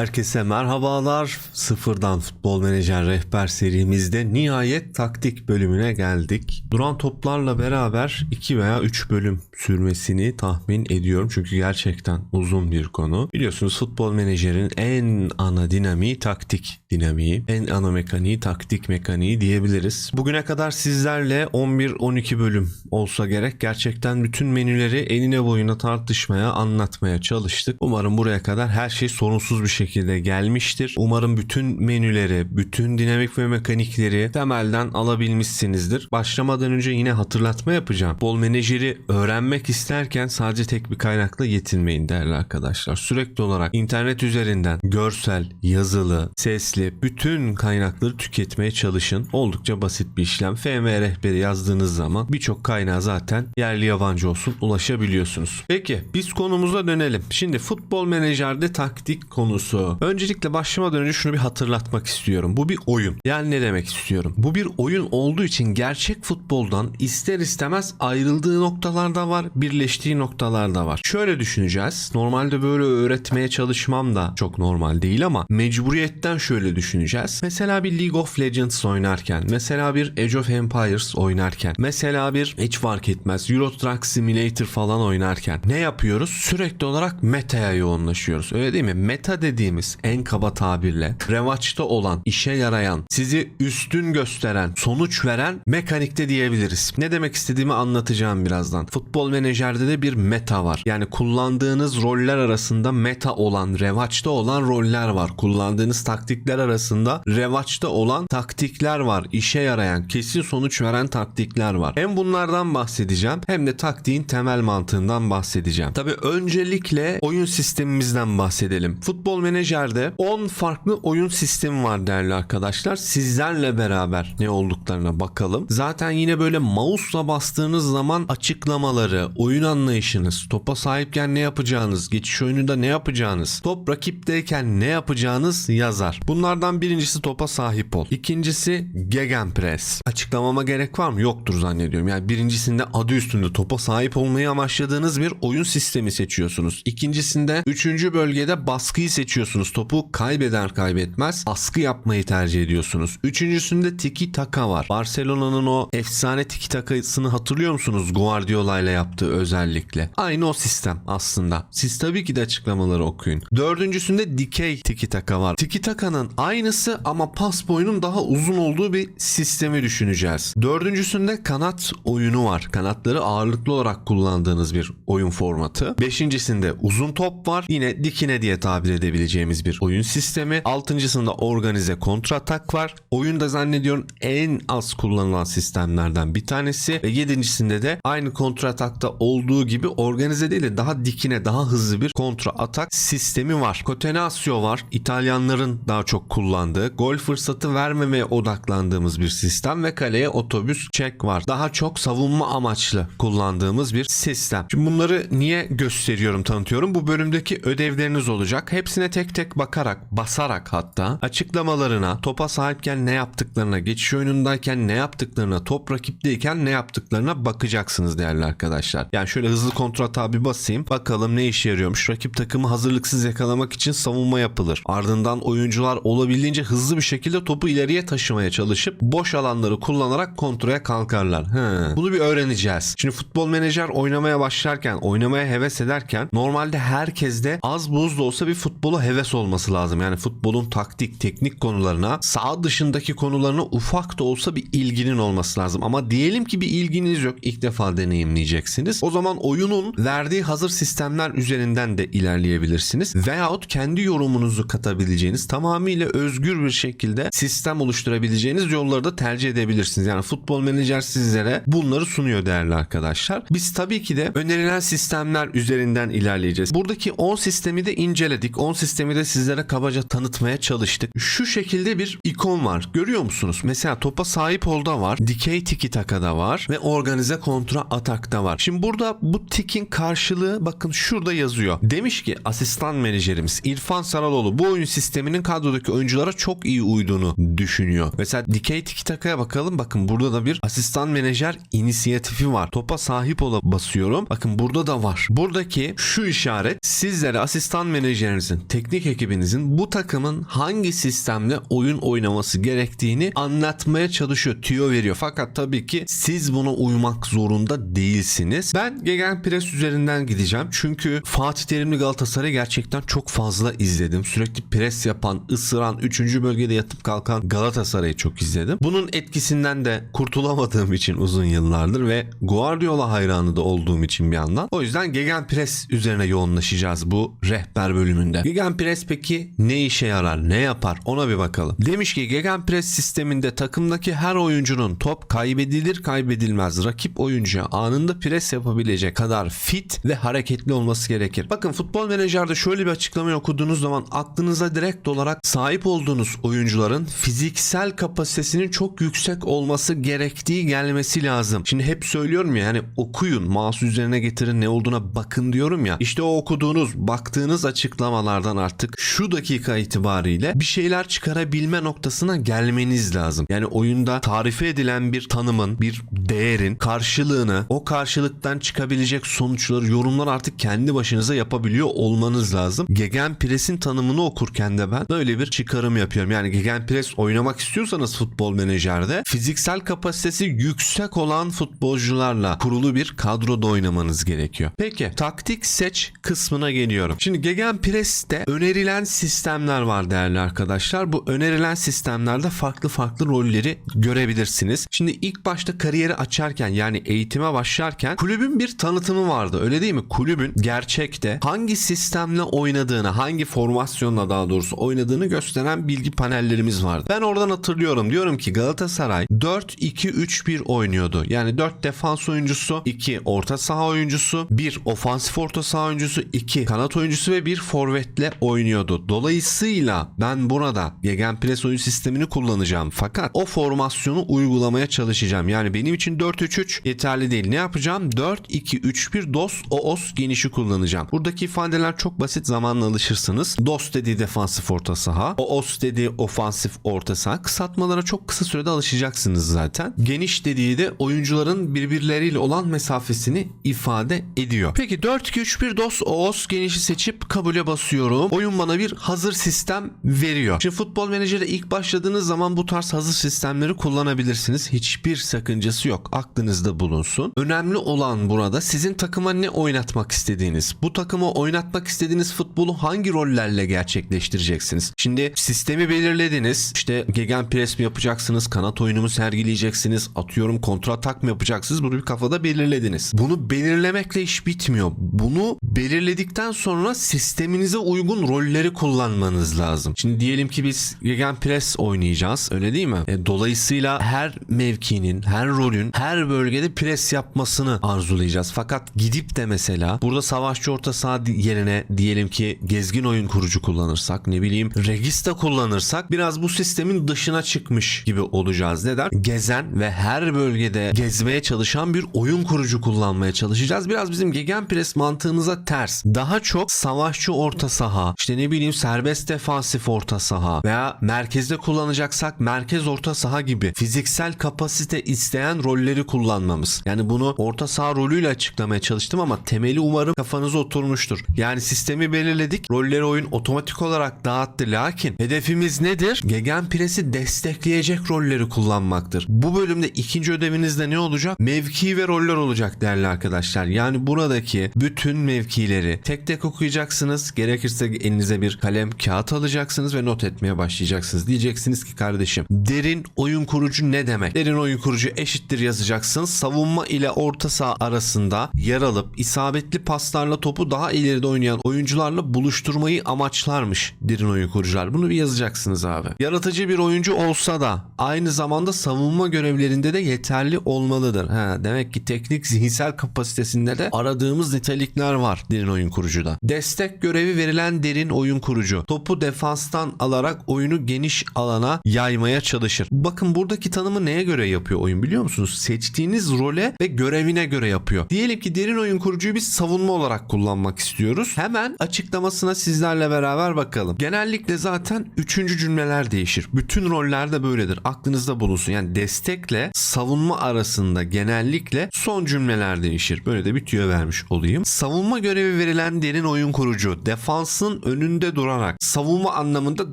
Herkese merhabalar. Sıfırdan Futbol Menajer Rehber serimizde nihayet taktik bölümüne geldik. Duran toplarla beraber 2 veya 3 bölüm sürmesini tahmin ediyorum. Çünkü gerçekten uzun bir konu. Biliyorsunuz Futbol Menajer'in en ana dinamiği taktik dinamiği. En ana mekaniği taktik mekaniği diyebiliriz. Bugüne kadar sizlerle 11-12 bölüm olsa gerek gerçekten bütün menüleri enine boyuna tartışmaya, anlatmaya çalıştık. Umarım buraya kadar her şey sorunsuz bir şekilde gelmiştir. Umarım bütün menüleri, bütün dinamik ve mekanikleri temelden alabilmişsinizdir. Başlamadan önce yine hatırlatma yapacağım. Bol menajeri öğrenmek isterken sadece tek bir kaynakla yetinmeyin değerli arkadaşlar. Sürekli olarak internet üzerinden görsel, yazılı, sesli bütün kaynakları tüketmeye çalışın. Oldukça basit bir işlem. FM rehberi yazdığınız zaman birçok kaynağa zaten yerli yabancı olsun ulaşabiliyorsunuz. Peki biz konumuza dönelim. Şimdi futbol menajerde taktik konusu. Öncelikle başlamadan önce şunu bir hatırlatmak istiyorum. Bu bir oyun. Yani ne demek istiyorum? Bu bir oyun olduğu için gerçek futboldan ister istemez ayrıldığı noktalar da var, birleştiği noktalar da var. Şöyle düşüneceğiz. Normalde böyle öğretmeye çalışmam da çok normal değil ama mecburiyetten şöyle düşüneceğiz. Mesela bir League of Legends oynarken, mesela bir Age of Empires oynarken, mesela bir hiç fark etmez Euro Truck Simulator falan oynarken ne yapıyoruz? Sürekli olarak meta'ya yoğunlaşıyoruz. Öyle değil mi? Meta dediğimiz en kaba tabirle revaçta olan, işe yarayan, sizi üstün gösteren, sonuç veren mekanikte diyebiliriz. Ne demek istediğimi anlatacağım birazdan. Futbol menajerde de bir meta var. Yani kullandığınız roller arasında meta olan, revaçta olan roller var. Kullandığınız taktikler arasında revaçta olan taktikler var. İşe yarayan, kesin sonuç veren taktikler var. Hem bunlardan bahsedeceğim hem de taktiğin temel mantığından bahsedeceğim. Tabii öncelikle oyun sistemimizden bahsedelim. Futbol menajerde 10 farklı oyun sistemi var değerli arkadaşlar. Sizlerle beraber ne olduklarına bakalım. Zaten yine böyle mouse'la bastığınız zaman açıklamaları, oyun anlayışınız, topa sahipken ne yapacağınız, geçiş oyununda ne yapacağınız, top rakipteyken ne yapacağınız yazar. Bunlardan birincisi topa sahip ol. İkincisi gegenpress. Açıklamama gerek var mı? Yoktur zannediyorum. Yani birincisinde adı üstünde topa sahip olmayı amaçladığınız bir oyun sistemi seçiyorsunuz. İkincisinde üçüncü bölgede baskıyı seçiyorsunuz. Topu kaybeder kaybetmez baskı yapmayı tercih ediyorsunuz. Üçüncüsünde tiki taka var. Barcelona'nın o efsane tiki takasını hatırlıyor musunuz? Guardiola ile yaptığı özellikle. Aynı o sistem aslında. Siz tabii ki de açıklamaları okuyun. Dördüncüsünde dikey tiki taka var. Tiki takanın aynısı ama pas boyunun daha uzun olduğu bir sistemi düşüneceğiz. Dördüncüsünde kanat oyunu var. Kanatları ağırlıklı olarak kullandığınız bir oyun formatı. Beşincisinde uzun top var. Yine dikine diye tabir edebileceğimiz bir oyun sistemi. Altıncısında organize kontratak var. Oyunda zannediyorum en az kullanılan sistemlerden bir tanesi. Ve yedincisinde de aynı kontratakta olduğu gibi organize değil de daha dikine daha hızlı bir kontra atak sistemi var. Cotenasio var. İtalyanların daha çok kullandığı. Gol fırsatı vermemeye odaklandığımız bir sistem ve kaleye otobüs çek var. Daha çok savunma amaçlı kullandığımız bir sistem. Şimdi bunları niye gösteriyorum, tanıtıyorum? Bu bölümdeki ödevleriniz olacak. Hepsine tek tek bakarak, basarak hatta açıklamalarına, topa sahipken ne yaptıklarına, geçiş oyunundayken ne yaptıklarına, top rakipteyken ne yaptıklarına bakacaksınız değerli arkadaşlar. Yani şöyle hızlı kontrata bir basayım. Bakalım ne işe yarıyormuş. Rakip takımı hazırlıksız yakalamak için savunma yapılır. Ardından oyuncular olabildiğince hızlı bir şekilde topu ileriye taşımaya çalışıp boş alanları kullanarak kontraya kalkarlar. He. Bunu bir öğreneceğiz. Şimdi futbol menajer oynamaya başlarken, oynamaya heves ederken normalde herkeste az buz da olsa bir futbolu heves olması lazım. Yani futbolun taktik, teknik konularına, sağ dışındaki konularına ufak da olsa bir ilginin olması lazım. Ama diyelim ki bir ilginiz yok. ilk defa deneyimleyeceksiniz. O zaman oyunun verdiği hazır sistemler üzerinden de ilerleyebilirsiniz. Veyahut kendi yorumunuzu katabileceğiniz tamamıyla özgür bir şekilde sistem oluşturabileceğiniz yolları da tercih edebilirsiniz. Yani futbol menajer sizlere bunları sunuyor değerli arkadaşlar. Biz tabii ki de önerilen sistemler üzerinden ilerleyeceğiz. Buradaki 10 sistemi de inceledik. 10 sistemi de sizlere kabaca tanıtmaya çalıştık. Şu şekilde bir ikon var. Görüyor musunuz? Mesela topa sahip olda var. Dikey tiki takada var. Ve organize kontra atakta var. Şimdi burada bu tikin karşılığı bakın şurada yazıyor. Demiş ki asistan menajerimiz İrfan Saraloğlu bu oyun sisteminin kadrodaki oyunculara çok iyi uyduğunu düşünüyor. Mesela dikey tiki takaya bakalım. Bakın burada da bir asistan menajer inisiyatifi var. Topa sahip ola basıyorum. Bakın burada da var. Buradaki şu işaret sizlere asistan menajerinizin teknik teknik ekibinizin bu takımın hangi sistemle oyun oynaması gerektiğini anlatmaya çalışıyor, tüyo veriyor. Fakat tabii ki siz buna uymak zorunda değilsiniz. Ben Gegenpress üzerinden gideceğim. Çünkü Fatih Terimli Galatasaray'ı gerçekten çok fazla izledim. Sürekli pres yapan, ısıran, 3. bölgede yatıp kalkan Galatasaray'ı çok izledim. Bunun etkisinden de kurtulamadığım için uzun yıllardır ve Guardiola hayranı da olduğum için bir yandan. O yüzden Gegenpress üzerine yoğunlaşacağız bu rehber bölümünde. Gegenpress peki ne işe yarar, ne yapar ona bir bakalım. Demiş ki Gegenpress sisteminde takımdaki her oyuncunun top kaybedilir kaybedilmez rakip oyuncuya anında pres yapabilecek kadar fit ve hareketli olması gerekir. Bakın futbol menajerde şöyle bir açıklama okuduğunuz zaman aklınıza direkt olarak sahip olduğunuz oyuncuların fiziksel kapasitesinin çok yüksek olması gerektiği gelmesi lazım. Şimdi hep söylüyorum ya hani okuyun, mouse üzerine getirin ne olduğuna bakın diyorum ya. İşte o okuduğunuz, baktığınız açıklamalardan artık şu dakika itibariyle bir şeyler çıkarabilme noktasına gelmeniz lazım. Yani oyunda tarife edilen bir tanımın, bir değerin karşılığını, o karşılıktan çıkabilecek sonuçları, yorumlar artık kendi başınıza yapabiliyor olmanız lazım. Gegenpress'in tanımını okurken de ben böyle bir çıkarım yapıyorum. Yani Gegenpress oynamak istiyorsanız futbol menajerde fiziksel kapasitesi yüksek olan futbolcularla kurulu bir kadroda oynamanız gerekiyor. Peki taktik seç kısmına geliyorum. Şimdi Gegenpress'te önerilen sistemler var değerli arkadaşlar. Bu önerilen sistemlerde farklı farklı rolleri görebilirsiniz. Şimdi ilk başta kariyeri açarken yani eğitime başlarken kulübün bir tanıtımı vardı. Öyle değil mi? Kulübün gerçekte hangi sistemle oynadığını, hangi formasyonla daha doğrusu oynadığını gösteren bilgi panellerimiz vardı. Ben oradan hatırlıyorum. Diyorum ki Galatasaray 4-2-3-1 oynuyordu. Yani 4 defans oyuncusu, 2 orta saha oyuncusu, 1 ofansif orta saha oyuncusu, 2 kanat oyuncusu ve 1 forvetle oynuyordu. Dolayısıyla ben burada Gegenpress oyun sistemini kullanacağım. Fakat o formasyonu uygulamaya çalışacağım. Yani benim için 4-3-3 yeterli değil. Ne yapacağım? 4-2-3-1 DOS OOS genişi kullanacağım. Buradaki ifadeler çok basit zamanla alışırsınız. DOS dediği defansif orta saha. OOS dediği ofansif orta saha. Kısaltmalara çok kısa sürede alışacaksınız zaten. Geniş dediği de oyuncuların birbirleriyle olan mesafesini ifade ediyor. Peki 4-2-3-1 DOS OOS genişi seçip kabule basıyorum. Oyun bana bir hazır sistem veriyor. Şimdi futbol menajerde ilk başladığınız zaman bu tarz hazır sistemleri kullanabilirsiniz. Hiçbir sakıncası yok. Aklınızda bulunsun. Önemli olan burada sizin takıma ne oynatmak istediğiniz. Bu takıma oynatmak istediğiniz futbolu hangi rollerle gerçekleştireceksiniz? Şimdi sistemi belirlediniz. İşte gegenpress mi yapacaksınız? Kanat oyunu mu sergileyeceksiniz? Atıyorum kontratak mı yapacaksınız? Bunu bir kafada belirlediniz. Bunu belirlemekle iş bitmiyor. Bunu belirledikten sonra sisteminize uygun rolleri kullanmanız lazım. Şimdi diyelim ki biz gegenpress oynayacağız. Öyle değil mi? E, dolayısıyla her mevkinin, her rolün, her bölgede pres yapmasını arzulayacağız. Fakat gidip de mesela burada savaşçı orta saha yerine diyelim ki gezgin oyun kurucu kullanırsak, ne bileyim regista kullanırsak biraz bu sistemin dışına çıkmış gibi olacağız. Neden? Gezen ve her bölgede gezmeye çalışan bir oyun kurucu kullanmaya çalışacağız. Biraz bizim gegenpress mantığımıza ters. Daha çok savaşçı orta saha, işte ne bileyim serbest defansif orta saha veya merkezde kullanacaksak merkez orta saha gibi fiziksel kapasite isteyen rolleri kullanmamız. Yani bunu orta saha rolüyle açıklamaya çalıştım ama temeli umarım kafanıza oturmuştur. Yani sistemi belirledik. Rolleri oyun otomatik olarak dağıttı. Lakin hedefimiz nedir? Gegenpress'i destekleyecek rolleri kullanmaktır. Bu bölümde ikinci ödevinizde ne olacak? Mevki ve roller olacak değerli arkadaşlar. Yani buradaki bütün mevkileri tek tek okuyacaksınız. Gerekirse elinize bir kalem kağıt alacaksınız ve not etmeye başlayacaksınız. Diyeceksiniz ki kardeşim derin oyun kurucu ne demek? Derin oyun kurucu eşittir yazacaksınız. Savunma ile orta saha arasında yer alıp isabetli paslarla topu daha ileride oynayan oyuncularla buluşturmayı amaçlarmış derin oyun kurucular. Bunu bir yazacaksınız abi. Yaratıcı bir oyuncu olsa da aynı zamanda savunma görevlerinde de yeterli olmalıdır. Ha, demek ki teknik zihinsel kapasitesinde de aradığımız nitelikler var derin oyun kurucuda. Destek görevi verilen derin oyun kurucu. Topu defanstan alarak oyunu geniş alana yaymaya çalışır. Bakın buradaki tanımı neye göre yapıyor oyun biliyor musunuz? Seçtiğiniz role ve görevine göre yapıyor. Diyelim ki derin oyun kurucuyu biz savunma olarak kullanmak istiyoruz. Hemen açıklamasına sizlerle beraber bakalım. Genellikle zaten üçüncü cümleler değişir. Bütün rollerde böyledir. Aklınızda bulunsun. Yani destekle savunma arasında genellikle son cümleler değişir. Böyle de bir tüyo vermiş olayım. Savunma görevi verilen derin oyun kurucu defansın savunmanın önünde durarak savunma anlamında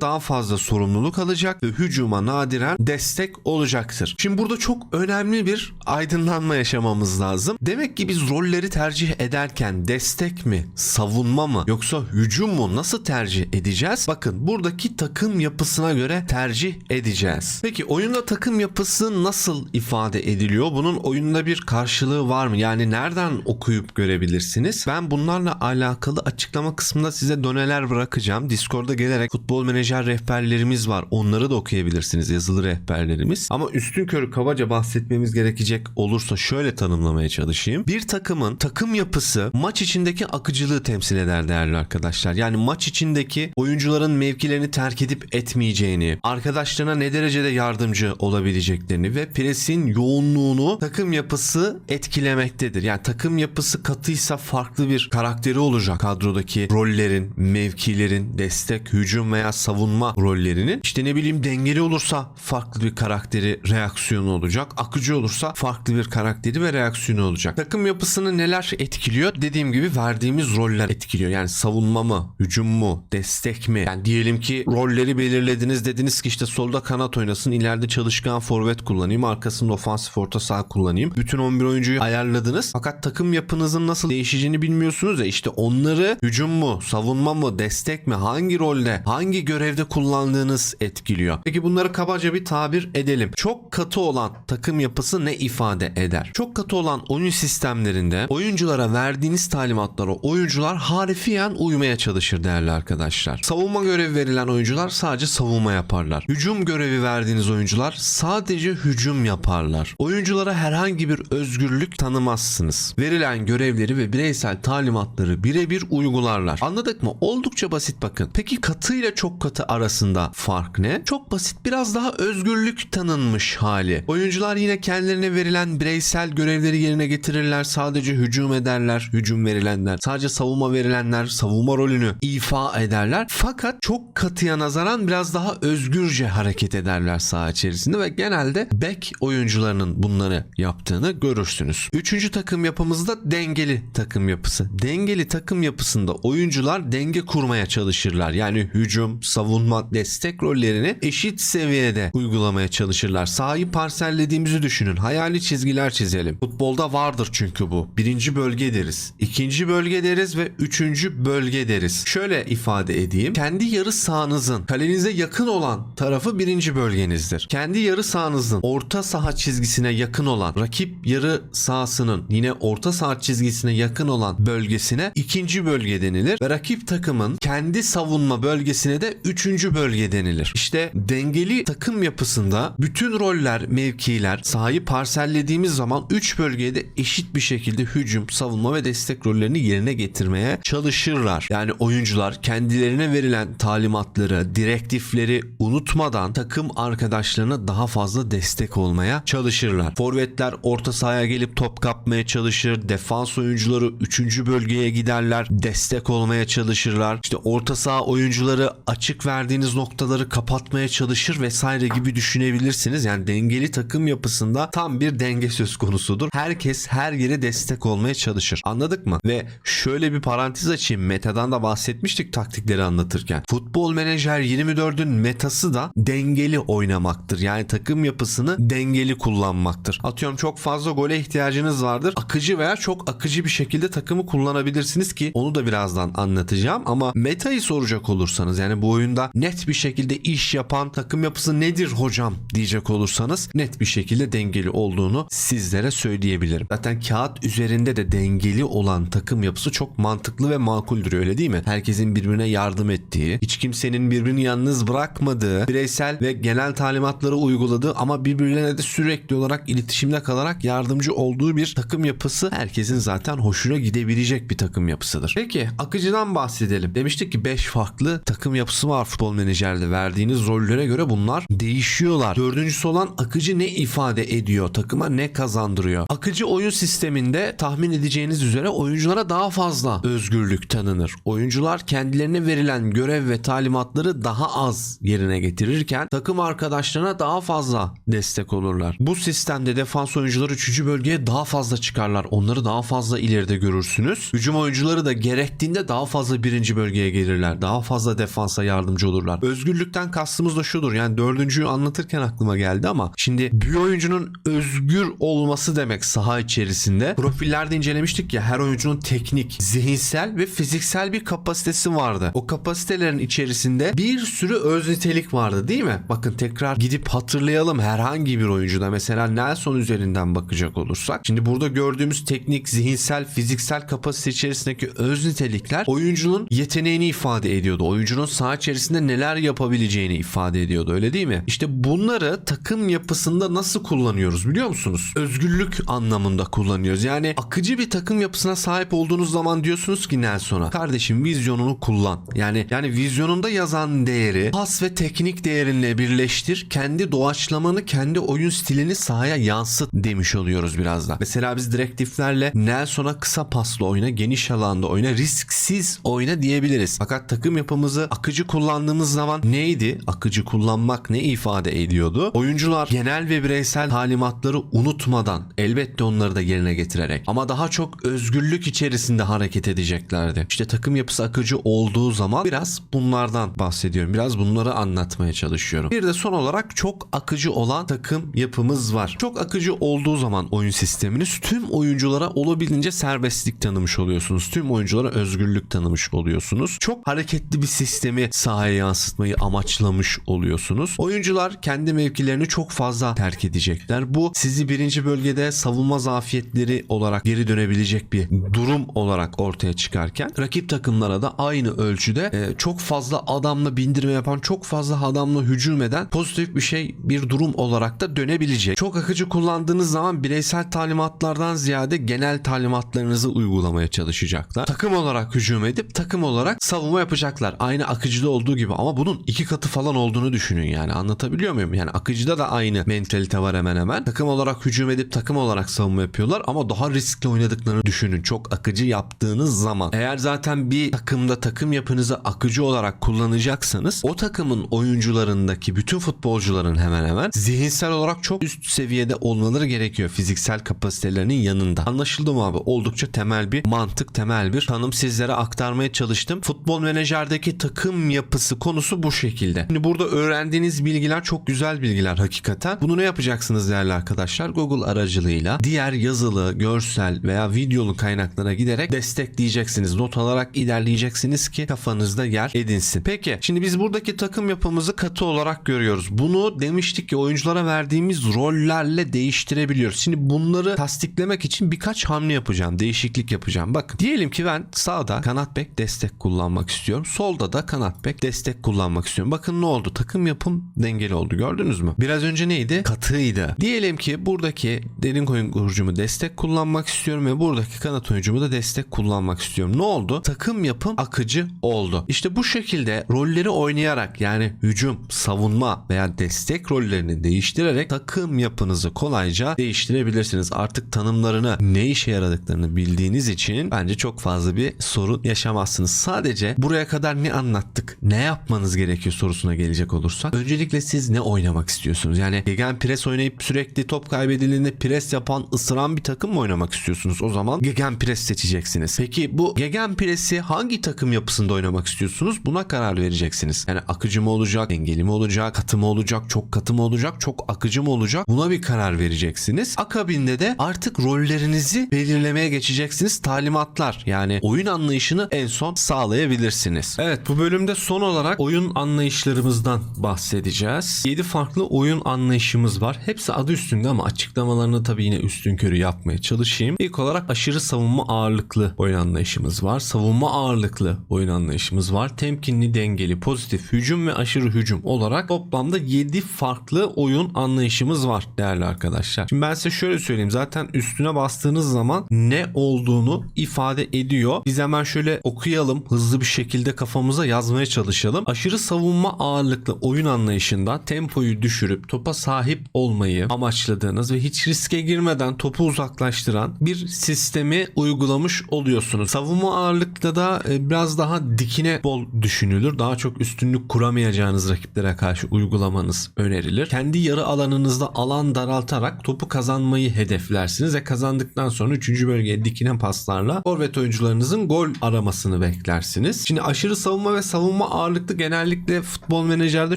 daha fazla sorumluluk alacak ve hücuma nadiren destek olacaktır. Şimdi burada çok önemli bir aydınlanma yaşamamız lazım. Demek ki biz rolleri tercih ederken destek mi, savunma mı yoksa hücum mu nasıl tercih edeceğiz? Bakın buradaki takım yapısına göre tercih edeceğiz. Peki oyunda takım yapısı nasıl ifade ediliyor? Bunun oyunda bir karşılığı var mı? Yani nereden okuyup görebilirsiniz? Ben bunlarla alakalı açıklama kısmında size doneler bırakacağım. Discord'a gelerek futbol menajer rehberlerimiz var. Onları da okuyabilirsiniz. Yazılı rehberlerimiz. Ama üstün körü kabaca bahsetmemiz gerekecek olursa şöyle tanımlamaya çalışayım. Bir takımın takım yapısı maç içindeki akıcılığı temsil eder değerli arkadaşlar. Yani maç içindeki oyuncuların mevkilerini terk edip etmeyeceğini, arkadaşlarına ne derecede yardımcı olabileceklerini ve presin yoğunluğunu takım yapısı etkilemektedir. Yani takım yapısı katıysa farklı bir karakteri olacak kadrodaki rollerin, mevkilerin, destek, hücum veya savunma rollerinin. İşte ne bileyim dengeli olursa farklı bir karakteri, reaksiyonu olacak. Akıcı olursa farklı bir karakteri ve reaksiyonu olacak. Takım yapısını neler etkiliyor? Dediğim gibi verdiğimiz roller etkiliyor. Yani savunma mı, hücum mu, destek mi? Yani diyelim ki rolleri belirlediniz dediniz ki işte solda kanat oynasın, ileride çalışkan forvet kullanayım, arkasında ofansif orta saha kullanayım. Bütün 11 oyuncuyu ayarladınız. Fakat takım yapınızın nasıl değişeceğini bilmiyorsunuz ya işte onları hücum mu, savunma mı, destek mi, hangi rolde, hangi görevde kullandığınız etkiliyor. Peki bunları kabaca bir tabir edelim. Çok katı olan takım yapısı ne ifade eder? Çok katı olan oyun sistemlerinde oyunculara verdiğiniz talimatlara oyuncular harifiyen uymaya çalışır değerli arkadaşlar. Savunma görevi verilen oyuncular sadece savunma yaparlar. Hücum görevi verdiğiniz oyuncular sadece hücum yaparlar. Oyunculara herhangi bir özgürlük tanımazsınız. Verilen görevleri ve bireysel talimatları birebir uygularlar. Anladık mı? Oldukça basit bakın. Peki katı ile çok katı arasında fark ne? Çok basit. Biraz daha özgürlük tanınmış hali. Oyuncular yine kendilerine verilen bireysel görevleri yerine getirirler. Sadece hücum ederler. Hücum verilenler. Sadece savunma verilenler savunma rolünü ifa ederler. Fakat çok katıya nazaran biraz daha özgürce hareket ederler saha içerisinde ve genelde bek oyuncularının bunları yaptığını görürsünüz. Üçüncü takım yapımızda dengeli takım yapısı. Dengeli takım yapısında oyuncular denge kurmaya çalışırlar. Yani hücum, savunma, destek rollerini eşit seviyede uygulamaya çalışırlar. Sahayı parsellediğimizi düşünün. Hayali çizgiler çizelim. Futbolda vardır çünkü bu. Birinci bölge deriz. ikinci bölge deriz ve üçüncü bölge deriz. Şöyle ifade edeyim. Kendi yarı sahanızın kalenize yakın olan tarafı birinci bölgenizdir. Kendi yarı sahanızın orta saha çizgisine yakın olan rakip yarı sahasının yine orta saha çizgisine yakın olan bölgesine ikinci bölge denilir ve rakip takımın kendi savunma bölgesine de üçüncü bölge denilir. İşte dengeli takım yapısında bütün roller, mevkiler sahayı parsellediğimiz zaman 3 bölgede eşit bir şekilde hücum, savunma ve destek rollerini yerine getirmeye çalışırlar. Yani oyuncular kendilerine verilen talimatları, direktifleri unutmadan takım arkadaşlarına daha fazla destek olmaya çalışırlar. Forvetler orta sahaya gelip top kapmaya çalışır. Defans oyuncuları 3. bölgeye giderler. Destek olmaya çalışırlar. İşte orta saha oyuncuları açık verdiğiniz noktaları kapatmaya çalışır vesaire gibi düşünebilirsiniz. Yani dengeli takım yapısında tam bir denge söz konusudur. Herkes her yere destek olmaya çalışır. Anladık mı? Ve şöyle bir parantez açayım. Metadan da bahsetmiştik taktikleri anlatırken. Futbol Menajer 24'ün metası da dengeli oynamaktır. Yani takım yapısını dengeli kullanmaktır. Atıyorum çok fazla gole ihtiyacınız vardır. Akıcı veya çok akıcı bir şekilde takımı kullanabilirsiniz ki onu da birazdan anlatacağım. Ama metayı soracak olursanız yani bu oyunda net bir şekilde iş yapan takım yapısı nedir hocam diyecek olursanız net bir şekilde dengeli olduğunu sizlere söyleyebilirim. Zaten kağıt üzerinde de dengeli olan takım yapısı çok mantıklı ve makuldür öyle değil mi? Herkesin birbirine yardım ettiği, hiç kimsenin birbirini yalnız bırakmadığı, bireysel ve genel talimatları uyguladığı ama birbirlerine de sürekli olarak iletişimde kalarak yardımcı olduğu bir takım yapısı herkesin zaten hoşuna gidebilecek bir takım yapısıdır. Peki akıcıdan bahsedelim. Demiştik ki 5 farklı takım yapısı var futbol menajerde. Verdiğiniz rollere göre bunlar değişiyorlar. Dördüncüsü olan akıcı ne ifade ediyor? Takıma ne kazandırıyor? Akıcı oyun sisteminde tahmin edeceğiniz üzere oyunculara daha fazla özgürlük tanınır. Oyuncular kendilerine verilen görev ve talimatları daha az yerine getirirken takım arkadaşlarına daha fazla destek olurlar. Bu sistemde defans oyuncuları 3. bölgeye daha fazla çıkarlar. Onları daha fazla ileride görürsünüz. Hücum oyuncuları da gerektiğinde daha fazla 1. ikinci bölgeye gelirler. Daha fazla defansa yardımcı olurlar. Özgürlükten kastımız da şudur. Yani dördüncüyü anlatırken aklıma geldi ama şimdi bir oyuncunun özgür olması demek saha içerisinde. Profillerde incelemiştik ya her oyuncunun teknik, zihinsel ve fiziksel bir kapasitesi vardı. O kapasitelerin içerisinde bir sürü öz nitelik vardı değil mi? Bakın tekrar gidip hatırlayalım herhangi bir oyuncuda mesela Nelson üzerinden bakacak olursak. Şimdi burada gördüğümüz teknik, zihinsel, fiziksel kapasite içerisindeki öz nitelikler oyuncunun yeteneğini ifade ediyordu. Oyuncunun saha içerisinde neler yapabileceğini ifade ediyordu öyle değil mi? İşte bunları takım yapısında nasıl kullanıyoruz biliyor musunuz? Özgürlük anlamında kullanıyoruz. Yani akıcı bir takım yapısına sahip olduğunuz zaman diyorsunuz ki Nelson'a kardeşim vizyonunu kullan. Yani yani vizyonunda yazan değeri pas ve teknik değerinle birleştir. Kendi doğaçlamanı, kendi oyun stilini sahaya yansıt demiş oluyoruz biraz da. Mesela biz direktiflerle Nelson'a kısa paslı oyna, geniş alanda oyna, risksiz oyna diyebiliriz. Fakat takım yapımızı akıcı kullandığımız zaman neydi? Akıcı kullanmak ne ifade ediyordu? Oyuncular genel ve bireysel talimatları unutmadan elbette onları da yerine getirerek ama daha çok özgürlük içerisinde hareket edeceklerdi. İşte takım yapısı akıcı olduğu zaman biraz bunlardan bahsediyorum. Biraz bunları anlatmaya çalışıyorum. Bir de son olarak çok akıcı olan takım yapımız var. Çok akıcı olduğu zaman oyun sisteminiz tüm oyunculara olabildiğince serbestlik tanımış oluyorsunuz. Tüm oyunculara özgürlük tanımış oluyorsunuz. Çok hareketli bir sistemi sahaya yansıtmayı amaçlamış oluyorsunuz. Oyuncular kendi mevkilerini çok fazla terk edecekler. Bu sizi birinci bölgede savunma zafiyetleri olarak geri dönebilecek bir durum olarak ortaya çıkarken rakip takımlara da aynı ölçüde e, çok fazla adamla bindirme yapan çok fazla adamla hücum eden pozitif bir şey bir durum olarak da dönebilecek. Çok akıcı kullandığınız zaman bireysel talimatlardan ziyade genel talimatlarınızı uygulamaya çalışacaklar. Takım olarak hücum edip takım olarak savunma yapacaklar. Aynı akıcıda olduğu gibi ama bunun iki katı falan olduğunu düşünün yani anlatabiliyor muyum? Yani akıcıda da aynı mentalite var hemen hemen. Takım olarak hücum edip takım olarak savunma yapıyorlar ama daha riskli oynadıklarını düşünün. Çok akıcı yaptığınız zaman eğer zaten bir takımda takım yapınızı akıcı olarak kullanacaksanız o takımın oyuncularındaki bütün futbolcuların hemen hemen zihinsel olarak çok üst seviyede olmaları gerekiyor fiziksel kapasitelerinin yanında. Anlaşıldı mı abi? Oldukça temel bir mantık, temel bir tanım sizlere aktarmaya çalıştım. Futbol menajerdeki takım yapısı konusu bu şekilde. Şimdi burada öğrendiğiniz bilgiler çok güzel bilgiler hakikaten. Bunu ne yapacaksınız değerli arkadaşlar? Google aracılığıyla diğer yazılı, görsel veya videolu kaynaklara giderek destekleyeceksiniz. Not alarak ilerleyeceksiniz ki kafanızda yer edinsin. Peki şimdi biz buradaki takım yapımızı katı olarak görüyoruz. Bunu demiştik ki oyunculara verdiğimiz rollerle değiştirebiliyoruz. Şimdi bunları tasdiklemek için birkaç hamle yapacağım. Değişiklik yapacağım. Bakın diyelim ki ben sağda kanat bek destek kullanmak istiyorum. Solda da kanat bek destek kullanmak istiyorum. Bakın ne oldu? Takım yapım dengeli oldu. Gördünüz mü? Biraz önce neydi? Katıydı. Diyelim ki buradaki derin oyun kurucumu destek kullanmak istiyorum ve buradaki kanat oyuncumu da destek kullanmak istiyorum. Ne oldu? Takım yapım akıcı oldu. İşte bu şekilde rolleri oynayarak yani hücum, savunma veya destek rollerini değiştirerek takım yapınızı kolayca değiştirebilirsiniz. Artık tanımlarını ne işe yaradıklarını bildiğiniz için bence çok fazla bir sorun yaşamazsınız. Sadece buraya kadar ne anlattık, ne yapmanız gerekiyor sorusuna gelecek olursak. Öncelikle siz ne oynamak istiyorsunuz? Yani gegen pres oynayıp sürekli top kaybedildiğinde pres yapan, ısıran bir takım mı oynamak istiyorsunuz? O zaman gegen pres seçeceksiniz. Peki bu gegen presi hangi takım yapısında oynamak istiyorsunuz? Buna karar vereceksiniz. Yani akıcı mı olacak, dengeli mi olacak, katı mı olacak, çok katı mı olacak, çok akıcı mı olacak? Buna bir karar vereceksiniz. Akabinde de artık rollerinizi belirlemeye geçeceksiniz. Talimatlar yani oyun anlayışını en son sağlayabilirsiniz. Evet bu bölümde son olarak oyun anlayışlarımızdan bahsedeceğiz. 7 farklı oyun anlayışımız var. Hepsi adı üstünde ama açıklamalarını tabii yine üstün körü yapmaya çalışayım. İlk olarak aşırı savunma ağırlıklı oyun anlayışımız var. Savunma ağırlıklı oyun anlayışımız var. Temkinli, dengeli, pozitif hücum ve aşırı hücum olarak toplamda 7 farklı oyun anlayışımız var değerli arkadaşlar. Şimdi ben size şöyle söyleyeyim. Zaten üstüne bastığınız zaman ne olduğunu ifade ediyor. Biz hemen şöyle okuyalım. Hızlı bir şekilde kafamıza yazmaya çalışalım. Aşırı savunma ağırlıklı oyun anlayışında tempoyu düşürüp topa sahip olmayı amaçladığınız ve hiç riske girmeden topu uzaklaştıran bir sistemi uygulamış oluyorsunuz. Savunma ağırlıkta da e, biraz daha dikine bol düşünülür. Daha çok üstünlük kuramayacağınız rakiplere karşı uygulamanız önerilir. Kendi yarı alanınızda alan daraltarak topu kazanmayı hedeflersiniz ve kazandıktan sonra 3. bölgeye dikine paslarla forvet oyuncularınızın gol aramasını eklersiniz. Şimdi aşırı savunma ve savunma ağırlıklı genellikle futbol menajerde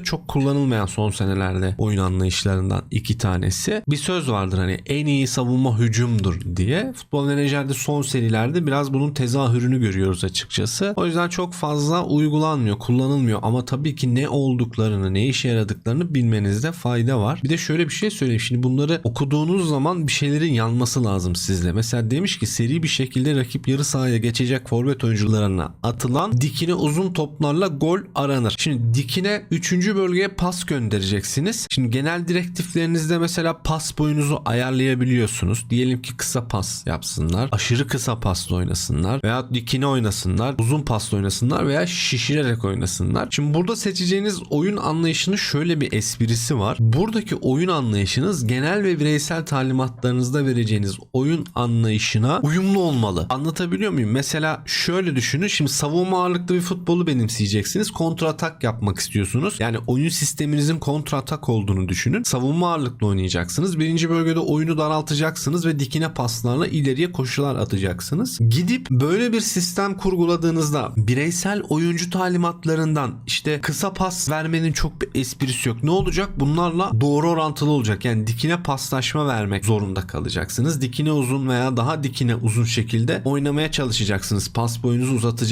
çok kullanılmayan son senelerde oyun anlayışlarından iki tanesi. Bir söz vardır hani en iyi savunma hücumdur diye. Futbol menajerde son serilerde biraz bunun tezahürünü görüyoruz açıkçası. O yüzden çok fazla uygulanmıyor, kullanılmıyor ama tabii ki ne olduklarını, ne işe yaradıklarını bilmenizde fayda var. Bir de şöyle bir şey söyleyeyim. Şimdi bunları okuduğunuz zaman bir şeylerin yanması lazım sizde. Mesela demiş ki seri bir şekilde rakip yarı sahaya geçecek forvet oyuncularına atılan dikine uzun toplarla gol aranır. Şimdi dikine 3. bölgeye pas göndereceksiniz. Şimdi genel direktiflerinizde mesela pas boyunuzu ayarlayabiliyorsunuz. Diyelim ki kısa pas yapsınlar. Aşırı kısa pasla oynasınlar. Veya dikine oynasınlar. Uzun pasla oynasınlar veya şişirerek oynasınlar. Şimdi burada seçeceğiniz oyun anlayışının şöyle bir esprisi var. Buradaki oyun anlayışınız genel ve bireysel talimatlarınızda vereceğiniz oyun anlayışına uyumlu olmalı. Anlatabiliyor muyum? Mesela şöyle düşünün. Şimdi savunma ağırlıklı bir futbolu benimseyeceksiniz. Kontra atak yapmak istiyorsunuz. Yani oyun sisteminizin kontra atak olduğunu düşünün. Savunma ağırlıklı oynayacaksınız. Birinci bölgede oyunu daraltacaksınız ve dikine paslarla ileriye koşular atacaksınız. Gidip böyle bir sistem kurguladığınızda bireysel oyuncu talimatlarından işte kısa pas vermenin çok bir esprisi yok. Ne olacak? Bunlarla doğru orantılı olacak. Yani dikine paslaşma vermek zorunda kalacaksınız. Dikine uzun veya daha dikine uzun şekilde oynamaya çalışacaksınız. Pas boyunuzu uzatacaksınız.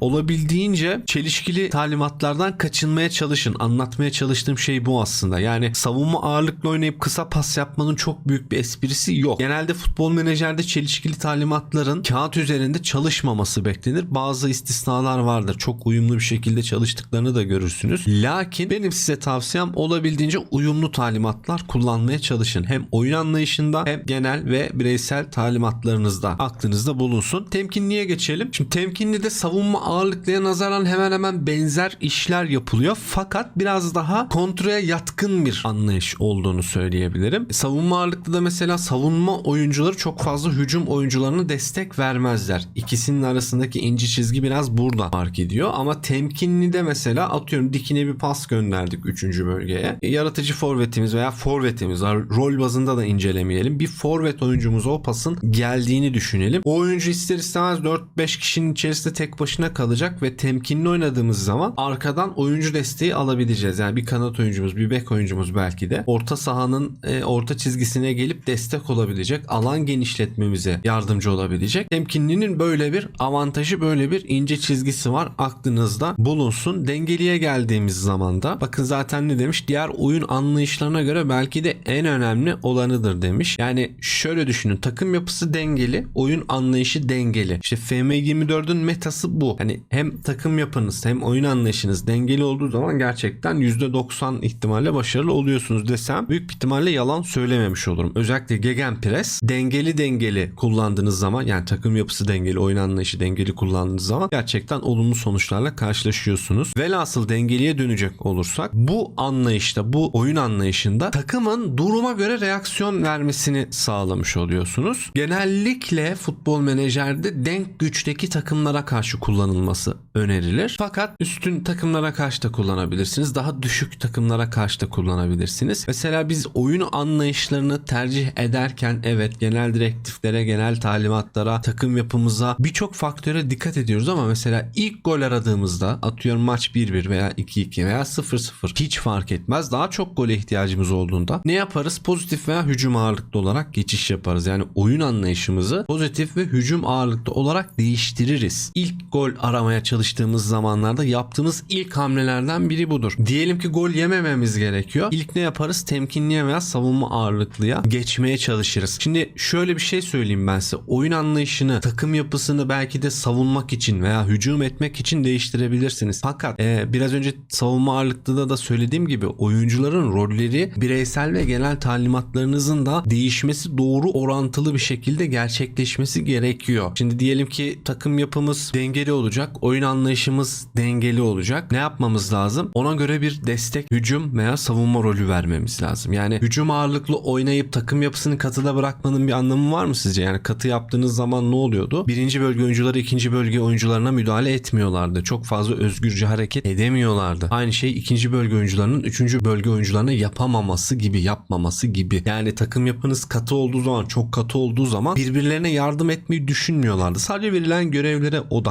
Olabildiğince çelişkili talimatlardan kaçınmaya çalışın. Anlatmaya çalıştığım şey bu aslında. Yani savunma ağırlıklı oynayıp kısa pas yapmanın çok büyük bir esprisi yok. Genelde futbol menajerde çelişkili talimatların kağıt üzerinde çalışmaması beklenir. Bazı istisnalar vardır. Çok uyumlu bir şekilde çalıştıklarını da görürsünüz. Lakin benim size tavsiyem olabildiğince uyumlu talimatlar kullanmaya çalışın. Hem oyun anlayışında hem genel ve bireysel talimatlarınızda aklınızda bulunsun. Temkinliye geçelim. Şimdi temkinli de savunma ağırlıklıya nazaran hemen hemen benzer işler yapılıyor. Fakat biraz daha kontraya yatkın bir anlayış olduğunu söyleyebilirim. Savunma ağırlıklı da mesela savunma oyuncuları çok fazla hücum oyuncularına destek vermezler. İkisinin arasındaki ince çizgi biraz burada fark ediyor. Ama temkinli de mesela atıyorum dikine bir pas gönderdik 3. bölgeye. Yaratıcı forvetimiz veya forvetimiz var. Rol bazında da incelemeyelim. Bir forvet oyuncumuza o pasın geldiğini düşünelim. O oyuncu ister istemez 4-5 kişinin içerisinde tek başına kalacak ve temkinli oynadığımız zaman arkadan oyuncu desteği alabileceğiz. Yani bir kanat oyuncumuz, bir bek oyuncumuz belki de orta sahanın e, orta çizgisine gelip destek olabilecek, alan genişletmemize yardımcı olabilecek. Temkinlinin böyle bir avantajı, böyle bir ince çizgisi var. Aklınızda bulunsun. Dengeliye geldiğimiz zaman da bakın zaten ne demiş? Diğer oyun anlayışlarına göre belki de en önemli olanıdır demiş. Yani şöyle düşünün. Takım yapısı dengeli, oyun anlayışı dengeli. İşte FM24'ün metası bu. Hani hem takım yapınız hem oyun anlayışınız dengeli olduğu zaman gerçekten %90 ihtimalle başarılı oluyorsunuz desem büyük bir ihtimalle yalan söylememiş olurum. Özellikle Gegenpress dengeli dengeli kullandığınız zaman yani takım yapısı dengeli, oyun anlayışı dengeli kullandığınız zaman gerçekten olumlu sonuçlarla karşılaşıyorsunuz. Velhasıl dengeliye dönecek olursak bu anlayışta, bu oyun anlayışında takımın duruma göre reaksiyon vermesini sağlamış oluyorsunuz. Genellikle futbol menajerde denk güçteki takımlara karşı kullanılması önerilir. Fakat üstün takımlara karşı da kullanabilirsiniz. Daha düşük takımlara karşı da kullanabilirsiniz. Mesela biz oyun anlayışlarını tercih ederken evet genel direktiflere, genel talimatlara, takım yapımıza birçok faktöre dikkat ediyoruz ama mesela ilk gol aradığımızda atıyorum maç 1-1 veya 2-2 veya 0-0 hiç fark etmez. Daha çok gole ihtiyacımız olduğunda ne yaparız? Pozitif veya hücum ağırlıklı olarak geçiş yaparız. Yani oyun anlayışımızı pozitif ve hücum ağırlıklı olarak değiştiririz. İlk gol aramaya çalıştığımız zamanlarda yaptığımız ilk hamlelerden biri budur. Diyelim ki gol yemememiz gerekiyor. İlk ne yaparız? Temkinliye veya savunma ağırlıklıya geçmeye çalışırız. Şimdi şöyle bir şey söyleyeyim ben size. Oyun anlayışını, takım yapısını belki de savunmak için veya hücum etmek için değiştirebilirsiniz. Fakat e, biraz önce savunma ağırlıklıda da söylediğim gibi oyuncuların rolleri bireysel ve genel talimatlarınızın da değişmesi doğru orantılı bir şekilde gerçekleşmesi gerekiyor. Şimdi diyelim ki takım yapımız dengeli olacak, oyun anlayışımız dengeli olacak. Ne yapmamız lazım? Ona göre bir destek, hücum veya savunma rolü vermemiz lazım. Yani hücum ağırlıklı oynayıp takım yapısını katıda bırakmanın bir anlamı var mı sizce? Yani katı yaptığınız zaman ne oluyordu? Birinci bölge oyuncuları ikinci bölge oyuncularına müdahale etmiyorlardı. Çok fazla özgürce hareket edemiyorlardı. Aynı şey ikinci bölge oyuncularının üçüncü bölge oyuncularına yapamaması gibi, yapmaması gibi. Yani takım yapınız katı olduğu zaman, çok katı olduğu zaman birbirlerine yardım etmeyi düşünmüyorlardı. Sadece verilen görevlere odaklanıyorlardı.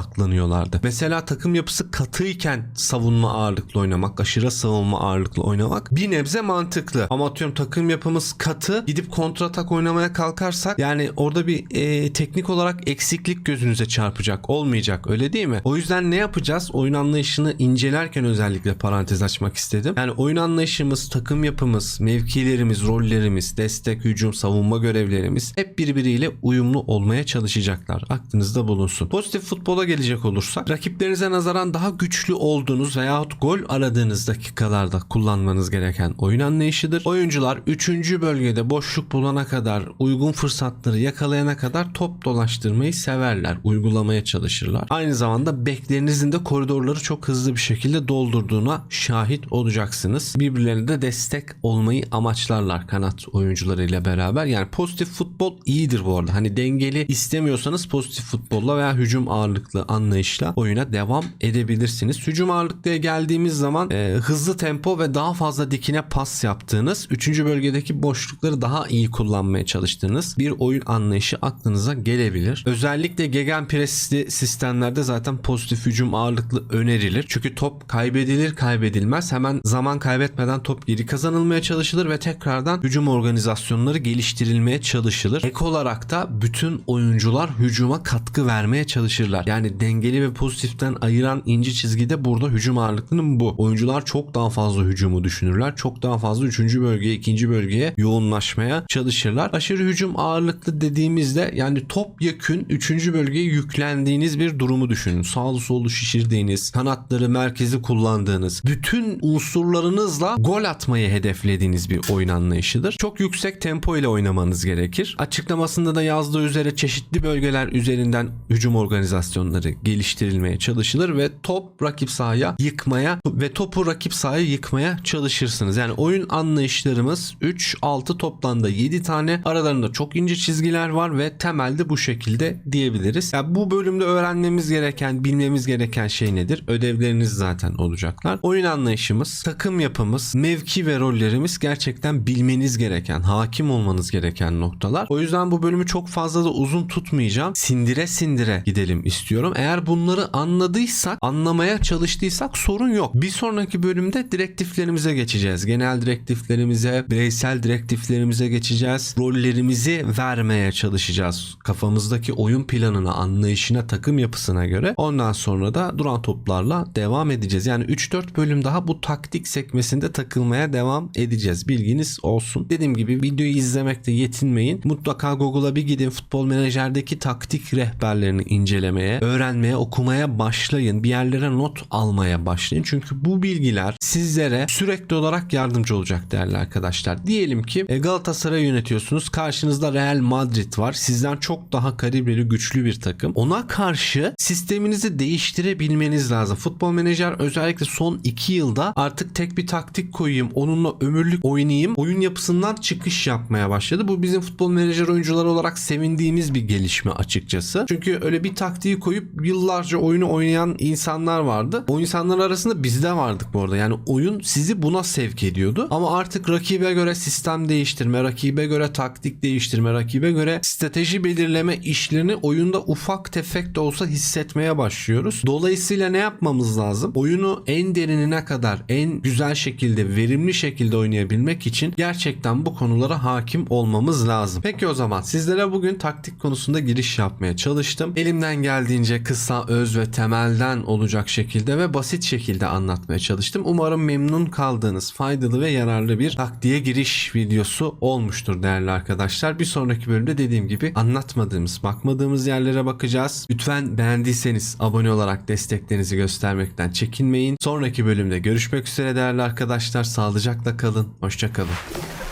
Mesela takım yapısı katıyken savunma ağırlıklı oynamak, aşırı savunma ağırlıklı oynamak bir nebze mantıklı. Ama atıyorum takım yapımız katı gidip kontratak oynamaya kalkarsak yani orada bir e, teknik olarak eksiklik gözünüze çarpacak. Olmayacak öyle değil mi? O yüzden ne yapacağız? Oyun anlayışını incelerken özellikle parantez açmak istedim. Yani oyun anlayışımız, takım yapımız, mevkilerimiz, rollerimiz, destek, hücum, savunma görevlerimiz hep birbiriyle uyumlu olmaya çalışacaklar. Aklınızda bulunsun. Pozitif futbola gelecek olursak rakiplerinize nazaran daha güçlü olduğunuz veyahut gol aradığınız dakikalarda kullanmanız gereken oyun anlayışıdır. Oyuncular 3. bölgede boşluk bulana kadar uygun fırsatları yakalayana kadar top dolaştırmayı severler. Uygulamaya çalışırlar. Aynı zamanda beklerinizin de koridorları çok hızlı bir şekilde doldurduğuna şahit olacaksınız. Birbirlerine de destek olmayı amaçlarlar kanat oyuncularıyla beraber. Yani pozitif futbol iyidir bu arada. Hani dengeli istemiyorsanız pozitif futbolla veya hücum ağırlıklı anlayışla oyuna devam edebilirsiniz. Hücum ağırlıklıya geldiğimiz zaman e, hızlı tempo ve daha fazla dikine pas yaptığınız, 3. bölgedeki boşlukları daha iyi kullanmaya çalıştığınız bir oyun anlayışı aklınıza gelebilir. Özellikle gegenpressli sistemlerde zaten pozitif hücum ağırlıklı önerilir. Çünkü top kaybedilir kaybedilmez hemen zaman kaybetmeden top geri kazanılmaya çalışılır ve tekrardan hücum organizasyonları geliştirilmeye çalışılır. Ek olarak da bütün oyuncular hücuma katkı vermeye çalışırlar. Yani dengeli ve pozitiften ayıran ince çizgide burada hücum ağırlıklının bu. Oyuncular çok daha fazla hücumu düşünürler. Çok daha fazla 3. bölgeye, 2. bölgeye yoğunlaşmaya çalışırlar. Aşırı hücum ağırlıklı dediğimizde yani top yakın 3. bölgeye yüklendiğiniz bir durumu düşünün. Sağlı sollu şişirdiğiniz, kanatları merkezi kullandığınız, bütün unsurlarınızla gol atmayı hedeflediğiniz bir oyun anlayışıdır. Çok yüksek tempo ile oynamanız gerekir. Açıklamasında da yazdığı üzere çeşitli bölgeler üzerinden hücum organizasyonları geliştirilmeye çalışılır ve top rakip sahaya yıkmaya ve topu rakip sahaya yıkmaya çalışırsınız. Yani oyun anlayışlarımız 3 6 toplamda 7 tane aralarında çok ince çizgiler var ve temelde bu şekilde diyebiliriz. Yani bu bölümde öğrenmemiz gereken, bilmemiz gereken şey nedir? Ödevleriniz zaten olacaklar. Oyun anlayışımız, takım yapımız, mevki ve rollerimiz gerçekten bilmeniz gereken, hakim olmanız gereken noktalar. O yüzden bu bölümü çok fazla da uzun tutmayacağım. Sindire sindire gidelim istiyorum. Eğer bunları anladıysak, anlamaya çalıştıysak sorun yok. Bir sonraki bölümde direktiflerimize geçeceğiz. Genel direktiflerimize, bireysel direktiflerimize geçeceğiz. Rollerimizi vermeye çalışacağız. Kafamızdaki oyun planına, anlayışına, takım yapısına göre. Ondan sonra da duran toplarla devam edeceğiz. Yani 3-4 bölüm daha bu taktik sekmesinde takılmaya devam edeceğiz. Bilginiz olsun. Dediğim gibi videoyu izlemekte yetinmeyin. Mutlaka Google'a bir gidin. Futbol menajerdeki taktik rehberlerini incelemeye, öğrenmeye, okumaya başlayın. Bir yerlere not almaya başlayın. Çünkü bu bilgiler sizlere sürekli olarak yardımcı olacak değerli arkadaşlar. Diyelim ki e, Galatasaray'ı yönetiyorsunuz. Karşınızda Real Madrid var. Sizden çok daha kalibreli güçlü bir takım. Ona karşı sisteminizi değiştirebilmeniz lazım. Futbol menajer özellikle son 2 yılda artık tek bir taktik koyayım. Onunla ömürlük oynayayım. Oyun yapısından çıkış yapmaya başladı. Bu bizim futbol menajer oyuncuları olarak sevindiğimiz bir gelişme açıkçası. Çünkü öyle bir taktiği koyup yıllarca oyunu oynayan insanlar vardı. O insanlar arasında biz de vardık bu arada. Yani oyun sizi buna sevk ediyordu. Ama artık rakibe göre sistem değiştirme, rakibe göre taktik değiştirme, rakibe göre strateji belirleme işlerini oyunda ufak tefek de olsa hissetmeye başlıyoruz. Dolayısıyla ne yapmamız lazım? Oyunu en derinine kadar en güzel şekilde, verimli şekilde oynayabilmek için gerçekten bu konulara hakim olmamız lazım. Peki o zaman sizlere bugün taktik konusunda giriş yapmaya çalıştım. Elimden geldiğince kısa, öz ve temelden olacak şekilde ve basit şekilde anlatmaya çalıştım. Umarım memnun kaldığınız, faydalı ve yararlı bir taktiğe giriş videosu olmuştur değerli arkadaşlar. Bir sonraki bölümde dediğim gibi anlatmadığımız, bakmadığımız yerlere bakacağız. Lütfen beğendiyseniz abone olarak desteklerinizi göstermekten çekinmeyin. Sonraki bölümde görüşmek üzere değerli arkadaşlar. Sağlıcakla kalın. Hoşçakalın.